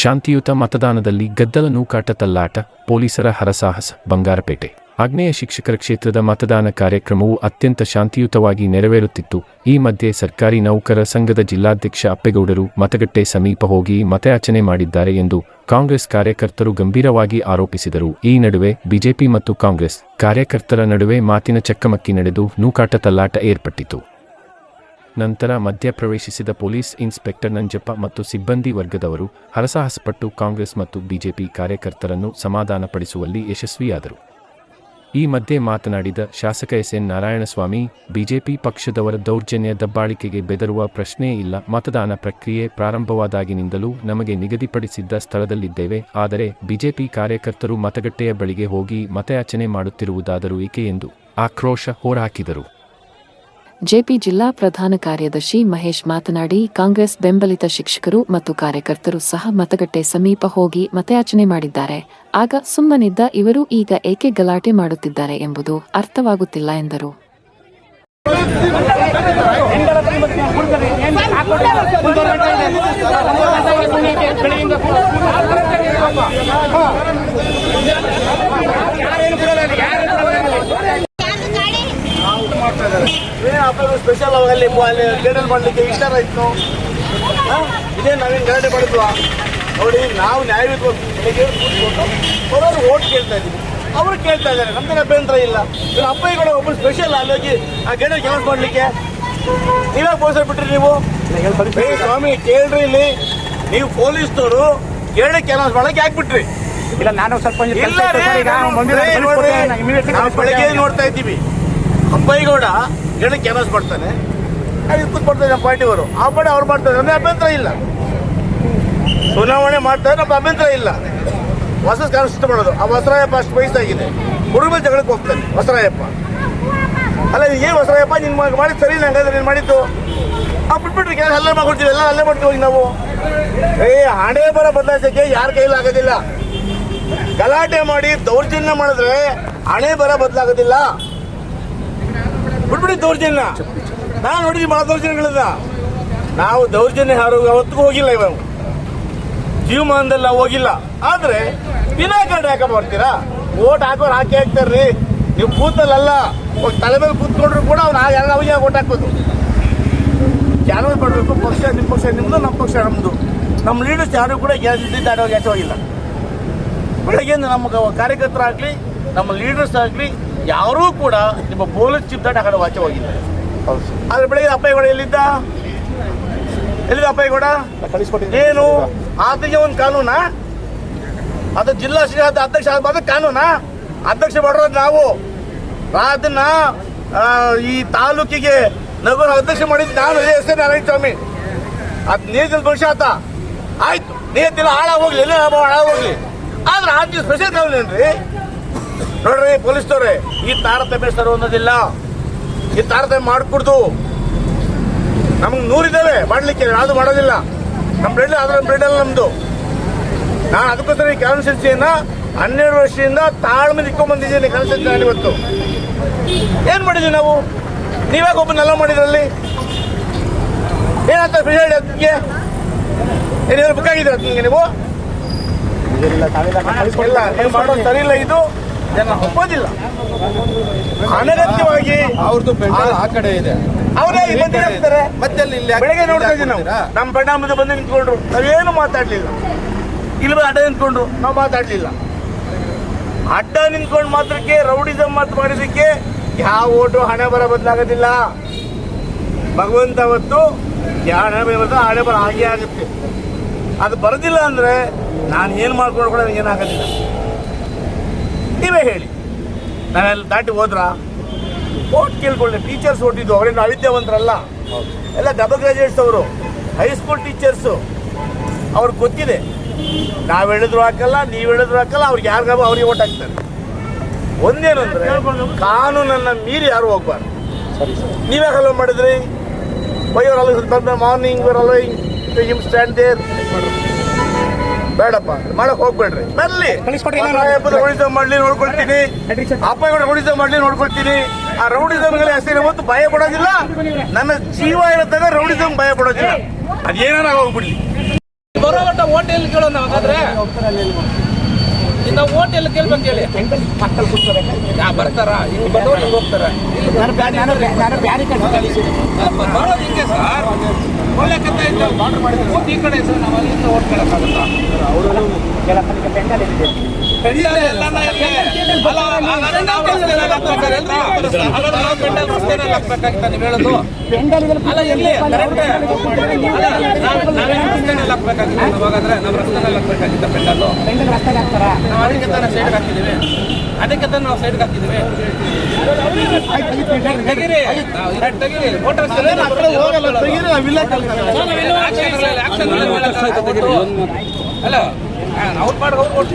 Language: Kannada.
ಶಾಂತಿಯುತ ಮತದಾನದಲ್ಲಿ ಗದ್ದಲ ನೂಕಾಟ ತಲ್ಲಾಟ, ಪೊಲೀಸರ ಹರಸಾಹಸ, ಬಂಗಾರಪೇಟೆ. ಆಗ್ನೇಯ ಶಿಕ್ಷಕರ ಕ್ಷೇತ್ರದ ಮತದಾನ ಕಾರ್ಯಕ್ರಮವು ಅತ್ಯಂತ ಶಾಂತಿಯುತವಾಗಿ ನೆರವೇರುತ್ತಿತ್ತು. ಈ ಮಧ್ಯೆ ಸರ್ಕಾರಿ ನೌಕರ ಸಂಘದ ಜಿಲ್ಲಾಧ್ಯಕ್ಷ ಅಪ್ಪೇಗೌಡರು ಮತಗಟ್ಟೆ ಸಮೀಪ ಹೋಗಿ ಮತಯಾಚನೆ ಮಾಡಿದ್ದಾರೆ ಎಂದು ಕಾಂಗ್ರೆಸ್ ಕಾರ್ಯಕರ್ತರು ಗಂಭೀರವಾಗಿ ಆರೋಪಿಸಿದರು. ಈ ನಡುವೆ ಬಿಜೆಪಿ ಮತ್ತು ಕಾಂಗ್ರೆಸ್ ಕಾರ್ಯಕರ್ತರ ನಡುವೆ ಮಾತಿನ ಚಕ್ಕಮಕ್ಕಿ ನಡೆದು ನೂಕಾಟ ತಲ್ಲಾಟ ಏರ್ಪಟ್ಟಿತು. ನಂತರ ಮಧ್ಯಪ್ರವೇಶಿಸಿದ ಪೊಲೀಸ್ ಇನ್ಸ್ಪೆಕ್ಟರ್ ನಂಜಪ್ಪ ಮತ್ತು ಸಿಬ್ಬಂದಿ ವರ್ಗದವರು ಹರಸಾಹಸಪಟ್ಟು ಕಾಂಗ್ರೆಸ್ ಮತ್ತು ಬಿಜೆಪಿ ಕಾರ್ಯಕರ್ತರನ್ನು ಸಮಾಧಾನಪಡಿಸುವಲ್ಲಿ ಯಶಸ್ವಿಯಾದರು. ಈ ಮಧ್ಯೆ ಮಾತನಾಡಿದ ಶಾಸಕ ಎಸ್ ಎನ್ ನಾರಾಯಣಸ್ವಾಮಿ, ಬಿಜೆಪಿ ಪಕ್ಷದವರ ದೌರ್ಜನ್ಯ ದಬ್ಬಾಳಿಕೆಗೆ ಬೆದರುವ ಪ್ರಶ್ನೆಯೇ ಇಲ್ಲ, ಮತದಾನ ಪ್ರಕ್ರಿಯೆ ಪ್ರಾರಂಭವಾದಾಗಿನಿಂದಲೂ ನಮಗೆ ನಿಗದಿಪಡಿಸಿದ್ದ ಸ್ಥಳದಲ್ಲಿದ್ದೇವೆ, ಆದರೆ ಬಿಜೆಪಿ ಕಾರ್ಯಕರ್ತರು ಮತಗಟ್ಟೆಯ ಬಳಿಗೆ ಹೋಗಿ ಮತಯಾಚನೆ ಮಾಡುತ್ತಿರುವುದಾದರೂ ಏಕೆ ಎಂದು ಆಕ್ರೋಶ ಹೊರಹಾಕಿದರು. ಜೆಪಿ ಜಿಲ್ಲಾ ಪ್ರಧಾನ ಕಾರ್ಯದರ್ಶಿ ಮಹೇಶ್ ಮಾತನಾಡಿ, ಕಾಂಗ್ರೆಸ್ ಬೆಂಬಲಿತ ಶಿಕ್ಷಕರು ಮತ್ತು ಕಾರ್ಯಕರ್ತರು ಸಹ ಮತಗಟ್ಟೆ ಸಮೀಪ ಹೋಗಿ ಮತಯಾಚನೆ ಮಾಡಿದ್ದಾರೆ. ಆಗ ಸುಮ್ಮನಿದ್ದ ಇವರು ಈಗ ಏಕೆ ಗಲಾಟೆ ಮಾಡುತ್ತಿದ್ದಾರೆ ಎಂಬುದು ಅರ್ಥವಾಗುತ್ತಿಲ್ಲ ಎಂದರು. ಏನೇ ಹಬ್ಬಗಳು ಸ್ಪೆಷಲ್ ಅವಾಗ ಅಲ್ಲಿ ಅಲ್ಲಿ ಗೇಡಲ್ ಮಾಡಲಿಕ್ಕೆ ಇಷ್ಟ ಆಯ್ತು. ಇದೇ ನಾವೇನು ಗಲಾಟೆ ಮಾಡಿದ್ವಾ? ನೋಡಿ ನಾವು ನ್ಯಾಯಯುತ ಬೆಳಿಗ್ಗೆ ಕೂತ್ಕೊಂಡು ಬರೋರು ಓಟ್ ಕೇಳ್ತಾ ಇದ್ದೀವಿ. ಅವರು ಕೇಳ್ತಾ ಇದ್ದಾರೆ ನಮ್ದೇನು ಅಭ್ಯಂತರ ಇಲ್ಲ. ಇನ್ನು ಅಪ್ಪಯ್ಯಗಳು ಒಬ್ಬರು ಸ್ಪೆಷಲ್ ಅಲ್ಲಿ ಹೋಗಿ ಆ ಗೇಡಲ್ ಕೆಲಸ ಮಾಡಲಿಕ್ಕೆ. ನೀವೇ ಪೋಸ್ಟರ್ ಬಿಟ್ರಿ ನೀವು? ಸ್ವಾಮಿ ಕೇಳ್ರಿ ಇಲ್ಲಿ. ನೀವು ಪೊಲೀಸ್ನವರು ಗೇಡೆ ಕೆಲಸ ಮಾಡಕ್ಕೆ ಹಾಕ್ಬಿಟ್ರಿ ಇಲ್ಲ ನಾನು ಸ್ವಲ್ಪ ಇತ್ತು. ಬೆಳಗ್ಗೆ ನೋಡ್ತಾ ಇದ್ದೀವಿ. ಅಪ್ಪಯ್ಯಗೌಡ ಗಿಡಕ್ಕೆ ಕೆಲಸ ಮಾಡ್ತಾನೆ. ಅದು ಕೂತ್ಕೊಡ್ತಾರೆ ನಮ್ಮ ಪಾರ್ಟಿಯವರು ಆ ಪಡೆ ಅವ್ರು ಮಾಡ್ತಾರೆ. ನಮಗೆ ಅಭ್ಯಂತರ ಇಲ್ಲ. ಚುನಾವಣೆ ಮಾಡ್ತಾರೆ, ನಮ್ಗೆ ಅಭ್ಯಂತರ ಇಲ್ಲ. ಹೊಸ ಕಾನ್ಸ್ಟಿಟ್ ಮಾಡೋದು. ಆ ಹೊಸರಾಯಪ್ಪ ಅಷ್ಟು ವಯಸ್ಸಾಗಿದೆ. ಹುಡುಗ ಜಗಳಕ್ಕೆ ಹೋಗ್ತಾನೆ ಹೊಸರಾಯಪ್ಪ. ಅಲ್ಲ ಏನು ಹೊಸರಾಯಪ್ಪ? ನಿನ್ ಮಾಡಿದ್ದು ಸರಿ ಹಂಗಾದ್ರೆ ನೀನು ಮಾಡಿದ್ದು. ಆ ಬಿಟ್ಬಿಟ್ರಿ ಕೆಲಸ ಅಲ್ಲೇ ಮಾಡ್ಕೊಡ್ತೀವಿ. ಎಲ್ಲ ಅಲ್ಲೇ ಮಾಡ್ತೀವಿ ನಾವು. ಏ, ಹಣೆ ಬರ ಬದಲಾಯಿಸೋಕ್ಕೆ ಯಾರ ಕೈಲಿ ಆಗೋದಿಲ್ಲ. ಗಲಾಟೆ ಮಾಡಿ ದೌರ್ಜನ್ಯ ಮಾಡಿದ್ರೆ ಹಣೆ ಬರ ಬದಲಾಗೋದಿಲ್ಲ. ಬಿಟ್ಬಿಡಿ ದೌರ್ಜನ್ಯ. ನಾನು ನೋಡಿದ್ವಿ ಬಹಳ ದೌರ್ಜನ್ಯಗಳಿಲ್ಲ ನಾವು ದೌರ್ಜನ್ಯ ಯಾರು ಅವತ್ತಿಗೂ ಹೋಗಿಲ್ಲ ಇವಾಗ ಜೀವಮಾನದಲ್ಲ ಹೋಗಿಲ್ಲ. ಆದ್ರೆ ವಿನಾಕಾರಣ ಯಾಕೆ ಮಾಡ್ತೀರಾ? ಓಟ್ ಹಾಕೋರು ಹಾಕಿ ಹಾಕ್ತಾರ್ರಿ. ನೀವು ಕೂತಲ್ಲ ತಲೆ ಮೇಲೆ ಕೂತ್ಕೊಂಡ್ರು ಕೂಡ ಅವ್ನು ಎಲ್ಲ ಅವಾಗ ಓಟ್ ಹಾಕೋದು? ಯಾರು ಮಾಡಬೇಕು ಪಕ್ಷ ನಿಮ್ಮ ಪಕ್ಷ ನಿಮ್ಮದು ನಮ್ಮ ಪಕ್ಷ ನಮ್ಮದು ನಮ್ಮ ಲೀಡರ್ಸ್ ಯಾರು ಕೂಡ ಗ್ಯಾಸ್ ಇದ್ದಿದ್ದು ಆಡೋ ಗ್ಯಾಸ್ ಹೋಗಿಲ್ಲ? ಬೆಳಗ್ಗೆಯಿಂದ ನಮ್ಗೆ ಕ- ಕಾರ್ಯಕರ್ತರಾಗ್ಲಿ ನಮ್ಮ ಲೀಡರ್ಸ್ ಆಗಲಿ ಯಾರೂ ಕೂಡ ನಿಮ್ಮ ಪೊಲೀಸ್ ಚೀಫ್ ದಾಟ ಆ ಕಡೆ ಆಚೆ ಹೋಗಿಲ್ಲ ಆದ್ರೆ ಬೆಳಗ್ಗೆ ಅಪ್ಪಯ್ಯಗೌಡ ಎಲ್ಲಿದ್ದ? ಎಲ್ಲಿದ್ದ ಅಪ್ಪಯ್ಯಗೌಡ ಏನು? ಆತಗೆ ಒಂದು ಕಾನೂನಾ? ಅದು ಜಿಲ್ಲಾ ಶ್ರೀ- ಅಧ್ಯಕ್ಷ ಆದ ಕಾನೂನಾ? ಅಧ್ಯಕ್ಷ ಮಾಡಿರೋದು ನಾವು. ಅದನ್ನ ಈ ತಾಲೂಕಿಗೆ ನಗರ ಅಧ್ಯಕ್ಷ ಮಾಡಿದ್ದು ನಾನು ಎಸ್ ಎನ್ ನಾರಾಯಣ ಸ್ವಾಮಿ. ಅದ್ ನೀತಿನ ದೋಷ ಆತ ಆಯ್ತು ನೀತಿಲ್ಲ ಹಾಳ ಹೋಗ್ಲಿ ಎಲ್ಲ ಹಾಳ ಹೋಗ್ಲಿ. ಆದ್ರೆ ಆತ ಸ್ಪೆಷಲ್ ಕಾನೂನು ಏನ್ರಿ? ನೋಡ್ರಿ ಪೊಲೀಸ್ನವ್ರೆ ಈ ತಾರತಮ್ಯ ಸರ್ ಅನ್ನೋದಿಲ್ಲ. ಈ ತಾರತಮ್ಯ ಮಾಡ್ಕೊಡ್ದು. ನಮ್ಗೆ ನೂರಿದ್ದಾವೆ ಮಾಡ್ಲಿಕ್ಕೆ ಯಾವುದು ಮಾಡೋದಿಲ್ಲ. ನಮ್ಮ ಬ್ರೆಡ್ ಅದ್ರ ಬ್ರೆಡ್ ಅಲ್ಲ ನಮ್ದು. ನಾನು ಅದಕ್ಕೋಸ್ಕರ ಈ ಕಾನ್ಸ್ಟಿಟ್ಯೂನ್ಸಿಯನ್ನ ಹನ್ನೆರಡು ವರ್ಷದಿಂದ ತಾಳ್ಮೆ ಇಟ್ಕೊಂಡ್ ಬಂದಿದ್ದೀನಿ ಕಾನ್ಸ್ಟಿಟ್ಯೂನ್ಸಿ ಇವತ್ತು. ಏನ್ ಮಾಡಿದ್ವಿ ನಾವು? ನೀವ್ಯಾಕೆ ಒಬ್ಬನೆಲ್ಲ ಮಾಡಿದ್ರಲ್ಲಿ? ಏನಂತ ಸ್ಪೆಷಲ್ ಅದಕ್ಕೆ? ಏನೇನು ಬೇಕಾಗಿದ್ರೆ ನಿಮಗೆ ನೀವು? ಇಲ್ಲ ನೀವು ಮಾಡೋದು ಸರಿ ಇಲ್ಲ ಇದು. ಜನ ಒಪ್ಪೋದಿಲ್ಲ. ಅನಗತ್ಯವಾಗಿ ಅವ್ರದ್ದು ಪೆಂಡಲ್ ಆ ಕಡೆ ಇದೆ. ಅವರೇ ಬಂದು ಹೇಳ್ತಾರೆ ಮತ್ತೆ ಅಲ್ಲಿ ಇಲ್ಲಿ ಬೆಳಗ್ಗೆ ನೋಡ್ತಾ ಇದ್ದೀವಿ ನಾವು? ನಮ್ಮ ಪರಿಣಾಮದ ಬಂದು ನಿಂತ್ಕೊಂಡ್ರು. ನಾವೇನು ಮಾತಾಡ್ಲಿಲ್ಲ. ಇಲ್ಲಿ ಅಡ್ಡ ನಿಂತ್ಕೊಂಡ್ರು. ನಾವು ಮಾತಾಡ್ಲಿಲ್ಲ. ಅಡ್ಡ ನಿಂತ್ಕೊಂಡು ಮಾತ್ರಕ್ಕೆ ರೌಡಿಸಮ್ ಮಾತು ಮಾಡಿದಕ್ಕೆ ಯಾವ ಓಟು ಹಣೆ ಬರ ಬದಲಾಗೋದಿಲ್ಲ. ಭಗವಂತ ಅವತ್ತು ಯಾವ ಹಣೆ ಬರ ಬರ್ತೋ ಹಣೆ ಬರ ಹಾಗೆ ಆಗುತ್ತೆ. ಅದು ಬರೋದಿಲ್ಲ ಅಂದ್ರೆ ನಾನು ಏನು ಮಾಡ್ಕೊಂಡು ಕೂಡ ಏನಾಗೋದಿಲ್ಲ. ನೀವೇ ಹೇಳಿ. ನಾನೆಲ್ಲ ದಾಟಿ ಹೋದ್ರಾ? ಓಟ್ ಕೇಳ್ಕೊಳ್ಳಿ ಟೀಚರ್ಸ್ ಓಟಿದ್ದು, ಅವರೇನು ಅವಿದ್ಯಾವಂತರಲ್ಲ? ಎಲ್ಲ ಡಬಲ್ ಗ್ರಾಜುಯೇಟ್ಸ್ ಅವರು ಹೈಸ್ಕೂಲ್ ಟೀಚರ್ಸು ಅವ್ರಿಗೆ ಗೊತ್ತಿದೆ. ನಾವು ಹೇಳಿದ್ರು ಹಾಕಲ್ಲ, ನೀವು ಹೇಳಿದ್ರು ಹಾಕಲ್ಲ, ಅವ್ರಿಗೆ ಯಾರಿಗಾಗ ಅವ್ರಿಗೆ ಓಟ್ ಹಾಕ್ತಾರೆ. ಒಂದೇನು ಅಂದ್ರೆ ಕಾನೂನನ್ನ ಮೀರಿ ಯಾರು ಹೋಗ್ಬಾರ್ದು? ನೀವೇ ಹಲೋ ಮಾಡಿದ್ರಿ? ಬೈಯೋರಲ್ಲ ಮಾರ್ನಿಂಗ್ ಅವರಲ್ಲ ಹಿಮ್ ಸ್ಟ್ಯಾಂಡ್ ದೇರ್ ಬೇಡಪ್ಪ. ಮಾಡಕ್ ಹೋಗ್ಬೇಡ್ರಿ. ಬರ್ಲಿ. ರೌಡಿಸಮ್ ಮಾಡ್ಲಿ ನೋಡ್ಕೊಳ್ತೀನಿ. ಅಪ್ಪಗಳು ರೌಡಿಸಮ್ ಮಾಡ್ಲಿ ನೋಡ್ಕೊಳ್ತೀನಿ. ಆ ರೌಡಿಸಮ್ಗಳೇ ಹೆಸರು ಇವತ್ತು ಭಯ ಕೊಡೋದಿಲ್ಲ ನನ್ನ ಜೀವ ಇರತ್ತಾಗ ರೌಡಿಸಮ್ ಭಯ ಕೊಡೋದಿಲ್ಲ ಅದೇನಾರ ಹೋಗ್ಬಿಡ್ಲಿ ಬರೋ ಮಟ್ಟ ಹೋಟೆಲ್ ಕೇಳೋಣ ಹಾಗಾದ್ರೆ? ಇನ್ನು ಹೋಟೆಲ್ ಕೇಳ್ಬೇಕು ಹೇಳಿ ಯಾ ಬರ್ತಾರ? ಇಲ್ಲಿ ಬಂದವ್ರು ಇಲ್ಲಿ ಹೋಗ್ತಾರ? ಇಲ್ಲಿ ಬರೋದು ಹಿಂಗೆ ಸರ್? ಮಾಡಿದ್ರು. ಈ ಕಡೆ ಸರ್ ನಾವು ಅಲ್ಲಿಂದ ಓಟ್ ಕೇಳಕ್ಕಾಗುತ್ತಾ? ಪೆಂಡಲ್ ಎಲ್ಲಾನ ಎಲ್ಲಿ? ಅಲ್ಲ, ಹಾಗಾದ್ರೆ ನಾವು ರಸ್ತೆನಲ್ಲಿ ಹಾಕ್ಬೇಕಾಗಿಲ್ರಿ? ಹಾಗಾದ್ರೆ ನಾವು ಪೆಂಡಲ್ ರಸ್ತೆನಲ್ಲಿ ಹಾಕ್ಬೇಕಾಗಿತ್ತಾ ನೀವು ಹೇಳೋದು. ಅಲ್ಲ ಎಲ್ಲಿ ನಾವೇನು ನಾವು ಹಾಗಾದ್ರೆ ನಾವು ರಸ್ತೆನಲ್ಲಿ ಹಾಕ್ಬೇಕಾಗಿತ್ತ ಪೆಂಡಲ್ಲು ನಾವು ಅದಕ್ಕೆ ತಾನೇ ಸೈಡ್ಗೆ ಹಾಕಿದ್ದೀವಿ. ಅದಕ್ಕೆ ತಾನೇ ನಾವು ಸೈಡ್ಗೆ ಹಾಕಿದ್ದೀವಿ. ಅಲ್ಲ ಯಾರು ಪಾಡ್ಗೆ ಅವ್ರು ಕೊಟ್ಟು